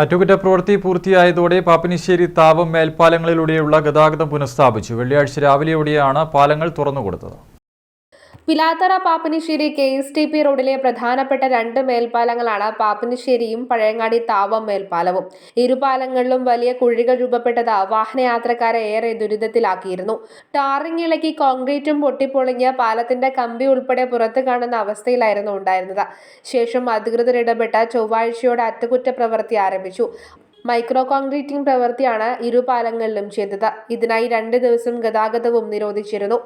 അറ്റകുറ്റപ്രവൃത്തി പൂർത്തിയായതോടെ പാപ്പിനിശ്ശേരി താവം മേൽപ്പാലങ്ങളിലൂടെയുള്ള ഗതാഗതം പുനഃസ്ഥാപിച്ചു. വെള്ളിയാഴ്ച രാവിലെയോടെയാണ് പാലങ്ങൾ തുറന്നുകൊടുത്തത്. Pilathara Pappinisseri K S T P റോഡിലെ പ്രധാനപ്പെട്ട രണ്ട് മേൽപ്പാലങ്ങളാണ് പാപ്പനിശ്ശേരിയും പഴയങ്ങാടി താവം മേൽപ്പാലവും. ഇരുപാലങ്ങളിലും വലിയ കുഴികൾ രൂപപ്പെട്ടത് വാഹനയാത്രക്കാരെ ഏറെ ദുരിതത്തിലാക്കിയിരുന്നു. ടാറിംഗ് ഇളക്കി കോൺക്രീറ്റും പൊട്ടിപ്പൊളിഞ്ഞ് പാലത്തിന്റെ കമ്പി ഉൾപ്പെടെ പുറത്തു കാണുന്ന അവസ്ഥയിലായിരുന്നു ഉണ്ടായിരുന്നത്. ശേഷം അധികൃതർ ഇടപെട്ട് ചൊവ്വാഴ്ചയോടെ അറ്റകുറ്റപ്രവൃത്തി ആരംഭിച്ചു. മൈക്രോ കോൺക്രീറ്റിംഗ് പ്രവൃത്തിയാണ് ഇരുപാലങ്ങളിലും ചെയ്തത്. ഇതിനായി രണ്ട് ദിവസം ഗതാഗതവും നിരോധിച്ചിരുന്നു.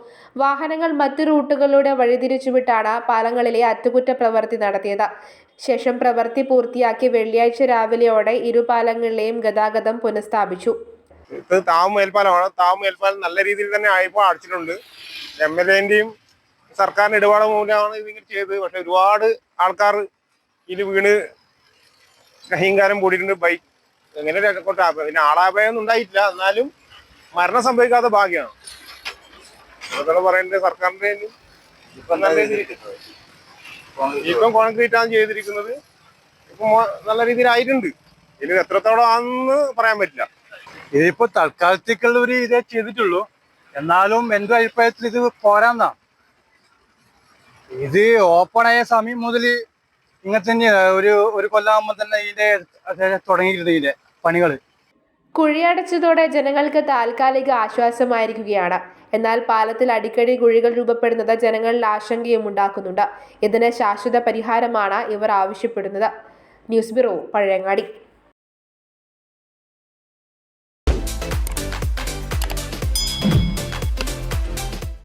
വാഹനങ്ങൾ മറ്റു റൂട്ടുകളിലൂടെ വഴിതിരിച്ചുവിട്ടാണ് പാലങ്ങളിലെ അറ്റകുറ്റ പ്രവൃത്തി നടത്തിയത്. ശേഷം പ്രവൃത്തി പൂർത്തിയാക്കി വെള്ളിയാഴ്ച രാവിലെയോടെ ഇരുപാലങ്ങളിലെയും ഗതാഗതം പുനഃസ്ഥാപിച്ചു. ഇത് താവ് മേൽപ്പാലമാണ്. നല്ല രീതിയിൽ തന്നെ ആയപ്പോൾ അടച്ചിട്ടുണ്ട്. എം എൽ എന്റെയും ഇടപാട് മൂലമാണ് ഇതിങ്ങനെ ചെയ്തത്. പക്ഷെ ഒരുപാട് ആൾക്കാർ ഇതിൽ വീണ് കഹിങ്കാരം കൂടിയിട്ടുണ്ട് ബൈക്ക് എങ്ങനെ രക്ഷപ്പെട്ട പിന്നെ ആളാപയൊന്നും ഉണ്ടായിട്ടില്ല. എന്നാലും മരണം സംഭവിക്കാത്ത ഭാഗ്യമാണ് അതൊക്കെ പറയേണ്ടത് സർക്കാരിന്റെ ഇപ്പം നല്ല രീതിയിൽ ഇപ്പം കോൺക്രീറ്റ് ആണ് ചെയ്തിരിക്കുന്നത്. ഇപ്പം നല്ല നല്ല രീതിയിലായിട്ടുണ്ട് ഇനി എത്രത്തോളം ആണെന്ന് പറയാൻ പറ്റില്ല. ഇതിപ്പോ തൽക്കാലത്തേക്കുള്ള ഒരു ഇതേ ചെയ്തിട്ടുള്ളൂ. എന്നാലും എന്റെ അഭിപ്രായത്തിൽ ഇത് പോരാന്നാ. ഇത് ഓപ്പൺ ആയ സമയം മുതൽ ഇങ്ങനെ ഒരു ഒരു കൊല്ലാകുമ്പോൾ തന്നെ ഇതിന്റെ തുടങ്ങിയിരുന്നു ഇതിന്റെ പണികൾ കുഴിയടച്ചതോടെ ജനങ്ങൾക്ക് താൽക്കാലിക ആശ്വാസമായിരിക്കുകയാണ്. എന്നാൽ പാലത്തിൽ അടിക്കടി കുഴികൾ രൂപപ്പെടുന്നത് ജനങ്ങളിൽ ആശങ്കയും ഉണ്ടാക്കുന്നുണ്ട്. ഇതിന് ശാശ്വത പരിഹാരമാണ് ഇവർ ആവശ്യപ്പെടുന്നത്. News bureau Pazhayangadi.